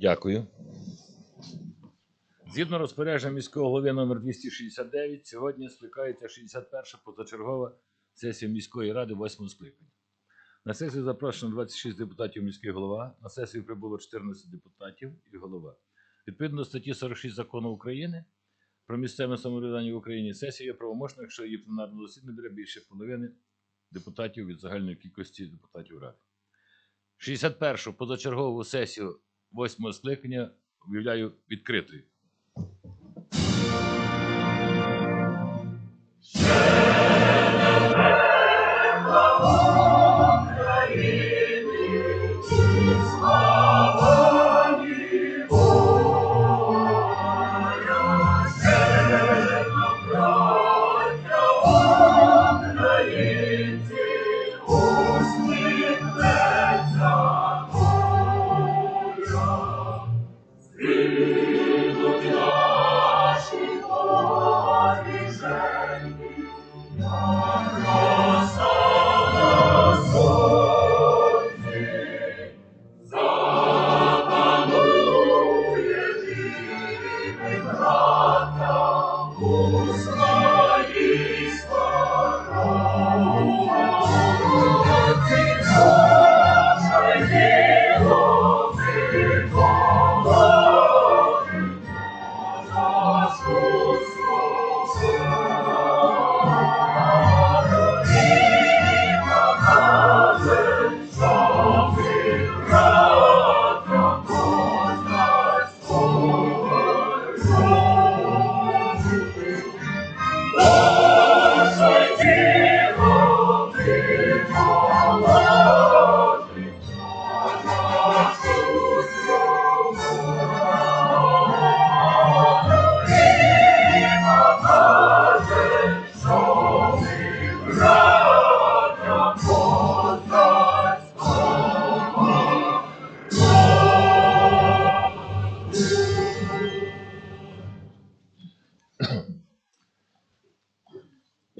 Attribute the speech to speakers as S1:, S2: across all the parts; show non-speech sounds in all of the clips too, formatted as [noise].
S1: Дякую. Згідно розпорядження міського голови номер 269, сьогодні скликається 61-ша позачергова сесія міської ради 8 скликання. На сесію запрошено 26 депутатів міський голова. На сесію прибуло 14 депутатів і голова. Відповідно статті 46 закону України про місцеве самоврядування в Україні сесія є правомочною, якщо її пленарне засідання бере більше половини депутатів від загальної кількості депутатів ради. 61-шу позачергову сесію 8 скликання об'являю відкритою.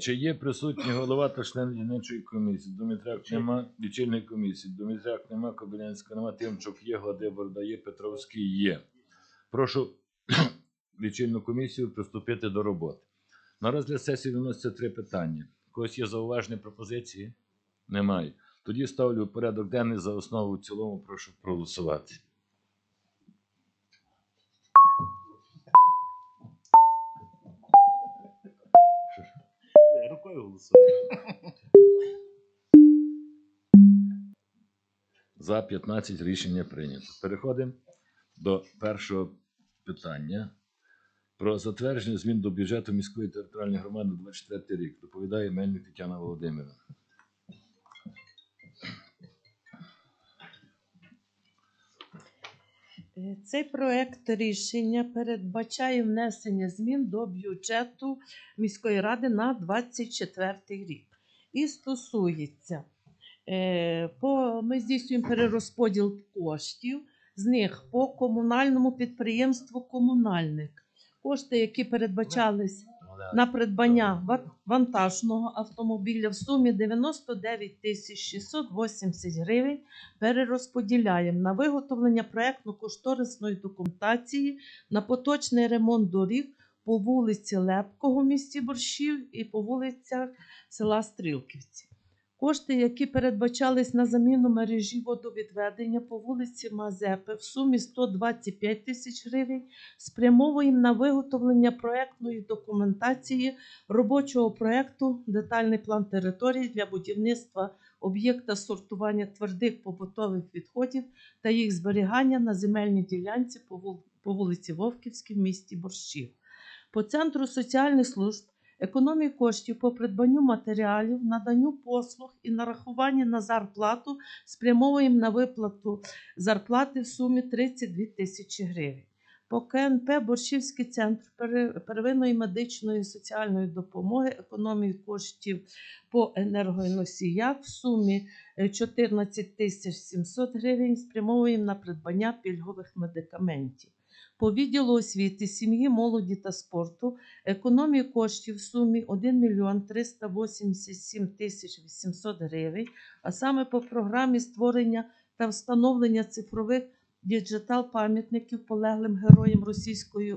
S1: Чи є присутній голова та член дільничої комісії? Думітряк нема, лічильної комісії. Думітряк нема, Кобилянська нема, Тимчук є, Гладиборда є, Петровський є. Прошу [clears throat] лічильну комісію приступити до роботи. На розгляд сесії виносяться три питання. Когось є зауваження пропозиції? Немає. Тоді ставлю порядок денний за основу в цілому. Прошу проголосувати.
S2: Рукою.
S1: За 15 рішення прийнято. Переходимо до першого питання про затвердження змін до бюджету міської територіальної громади на 24 рік. Доповідає Мельник Тетяна Володимирівна.
S3: Цей проект рішення передбачає внесення змін до бюджету міської ради на 24 рік. І стосується, е, ми здійснюємо перерозподіл коштів, з них по комунальному підприємству комунальник. Кошти, які передбачались на придбання ва- вантажного автомобіля в сумі 99 тисяч 680 гривень перерозподіляємо на виготовлення проектно-кошторисної документації на поточний ремонт доріг по вулиці Лепкого в місті Борщів і по вулицях села Стрілківці. Кошти, які передбачались на заміну мережі водовідведення по вулиці Мазепи в сумі 125 тисяч гривень, спрямовуємо на виготовлення проектної документації робочого проекту «Детальний план території для будівництва об'єкта сортування твердих побутових відходів та їх зберігання на земельній ділянці по вулиці Вовківській в місті Борщів. По центру соціальних служб економії коштів по придбанню матеріалів, наданню послуг і нарахуванні на зарплату спрямовуємо на виплату зарплати в сумі 32 тисячі гривень. По КНП Борщівський центр первинної медичної і соціальної допомоги економії коштів по енергоносіях в сумі е, 14 тисяч 700 гривень спрямовуємо на придбання пільгових медикаментів. По відділу освіти, сім'ї, молоді та спорту економії коштів в сумі 1 мільйон 387 тисяч 800 гривень, а саме по програмі створення та встановлення цифрових діджитал пам'ятників полеглим героям російської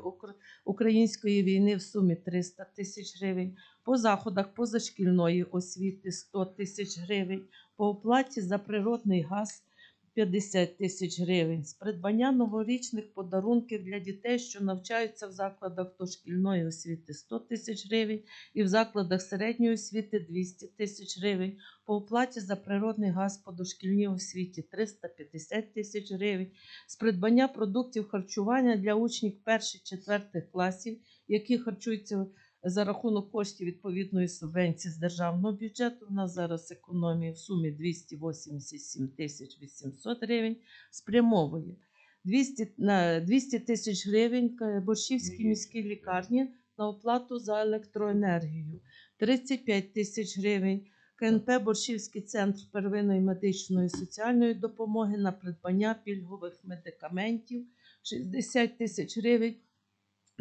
S3: української війни в сумі 300 тисяч гривень, по заходах позашкільної освіти 100 тисяч гривень, по оплаті за природний газ 50 тисяч гривень, з придбання новорічних подарунків для дітей, що навчаються в закладах дошкільної освіти 100 тисяч гривень. І в закладах середньої освіти 200 тисяч гривень, по оплаті за природний газ по дошкільній освіті 350 тисяч гривень, з придбання продуктів харчування для учнів 1-4 класів, які харчуються за рахунок коштів відповідної субвенції з державного бюджету. У нас зараз економія в сумі 287 тисяч 800 гривень спрямовує 200, на 200 тисяч гривень Борщівській міській лікарні на оплату за електроенергію, 35 тисяч гривень. КНП Борщівський центр первинної медичної і соціальної допомоги на придбання пільгових медикаментів, 60 тисяч гривень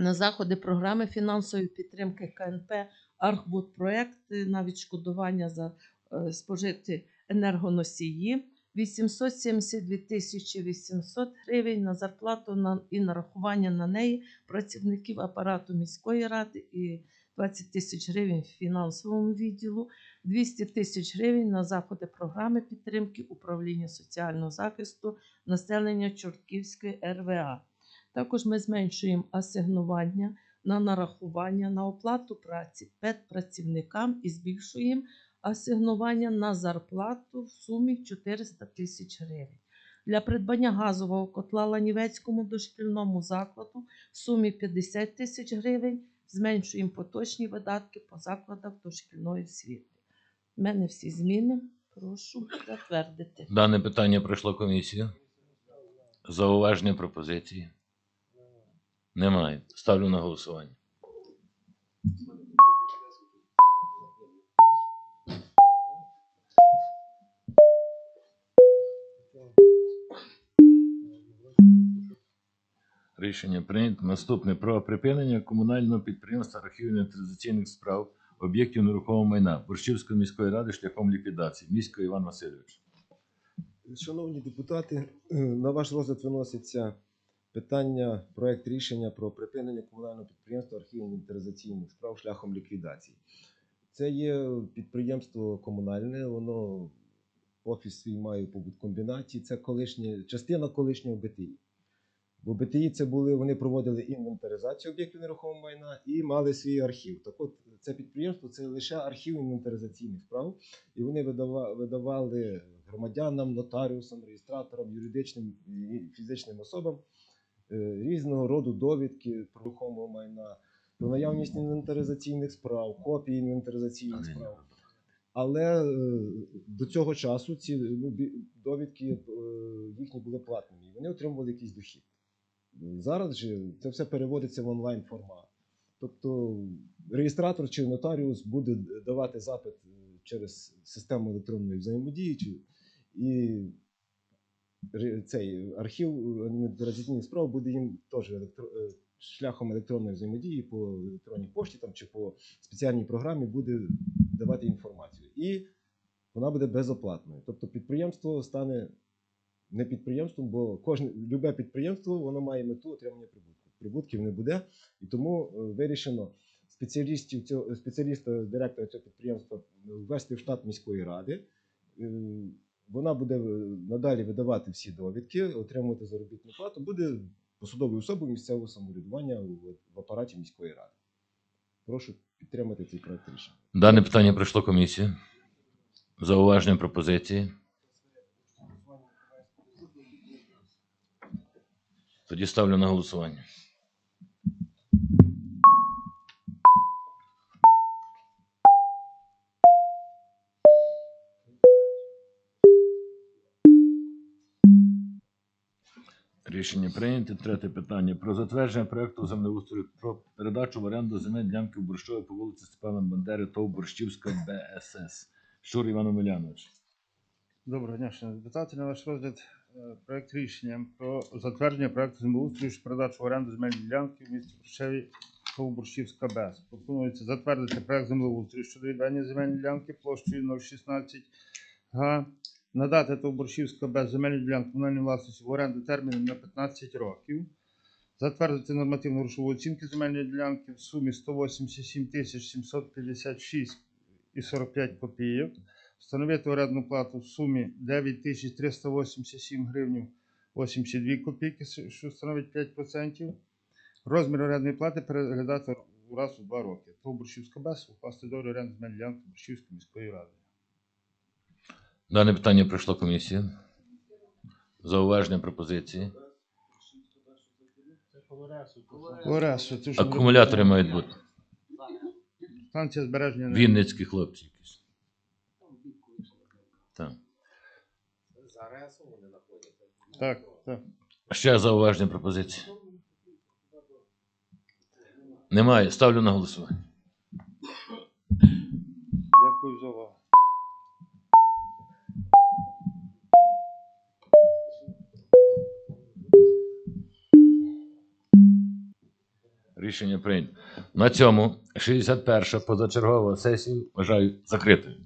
S3: на заходи програми фінансової підтримки КНП Архбудпроект на відшкодування за е, спожиті енергоносії. 872 тисячі 800 гривень на зарплату і нарахування на неї працівників апарату міської ради і 20 тисяч гривень в фінансовому відділу, 200 тисяч гривень на заходи програми підтримки управління соціального захисту населення Чортківської РВА. Також ми зменшуємо асигнування на нарахування на оплату праці педпрацівникам і збільшуємо асигнування на зарплату в сумі 400 тисяч гривень. Для придбання газового котла Ланівецькому дошкільному закладу в сумі 50 тисяч гривень зменшуємо поточні видатки по закладах дошкільної освіти. У мене всі зміни. Прошу затвердити.
S1: Дане питання пройшло комісію. Зауваження пропозиції. Немає. Ставлю на голосування. Рішення прийнято. Наступне про припинення комунального підприємства архівно-інвентаризаційних справ об'єктів нерухомого майна Борщівської міської ради шляхом ліквідації. Місько Іван Васильович.
S2: Шановні депутати, е, на ваш розгляд виноситься питання, проект рішення про припинення комунального підприємства архівно-інвентаризаційних справ шляхом ліквідації. Це є підприємство комунальне, воно офіс свій має в побуткомбінаті. Це колишнє, частина колишнього БТІ. Бо БТІ це були, вони проводили інвентаризацію об'єктів нерухомого майна і мали свій архів. Так от це підприємство це лише архів інвентаризаційних справ, і вони видава- видавали громадянам, нотаріусам, реєстраторам, юридичним і фізичним особам різного роду довідки про рухомого майна, про наявність інвентаризаційних справ, копії інвентаризаційних справ. Але е, до цього часу ці ну, довідки е, їхні були платними, і вони отримували якийсь дохід. Зараз же це все переводиться в онлайн формат. Тобто реєстратор чи нотаріус буде давати запит е, через систему електронної взаємодії, і цей архів інвентаризаційних справ буде їм теж електро, е, шляхом електронної взаємодії по електронній пошті там, чи по спеціальній програмі буде давати інформацію. І вона буде безоплатною. Тобто підприємство стане не підприємством, бо кожне любе підприємство воно має мету отримання прибутку. Прибутків не буде, і тому е, вирішено спеціалістів цього спеціаліста, директора цього підприємства ввести в штат міської ради. Вона буде е, надалі видавати всі довідки, отримувати заробітну плату, буде посадовою особою місцевого самоврядування в апараті міської ради. Прошу підтримати цей проект рішення.
S1: Дане питання пройшло комісію. Зауваження пропозиції. Тоді ставлю на голосування. Рішення прийнято. Третє питання. Про затвердження проекту землеустрою про передачу в оренду земель ділянки в Борщові по вулиці Степана Бандери ТОВ Борщівська БСС. Щур Іван Омелянович.
S4: Доброго дня, шановні депутати. На ваш розгляд е, проект рішення про затвердження проекту землеустрою щодо передачу в оренду земельної ділянки в місті Борщеві Борщівська БЕС. Пропонується затвердити проект землеустрою щодо відведення земельної ділянки площею 016 га надати Товборщівська без земельної ділянки комунальної власності в оренду терміном на 15 років, затвердити нормативну грошову оцінку земельної ділянки в сумі 187 тисяч 756 і 45 копійок, встановити орендну плату в сумі 9 тисяч 387 гривень 82 копійки, що становить 5%. Розмір орендної плати переглядати раз у два роки. То Борщівська БЕС укласти договір оренди земельної ділянки Борщівської міської ради.
S1: Дане питання пройшло комісію. Зауваження пропозиції.
S4: Оресу, це що
S1: Акумулятори мають бути.
S4: станція збереження енергії.
S1: Вінницькі хлопці якісь. Так.
S4: Так, так.
S1: Ще зауваження пропозиції. Немає. Ставлю на голосування.
S4: Дякую за увагу.
S1: Рішення прийнято. На цьому 61 позачергова сесія вважаю закритою.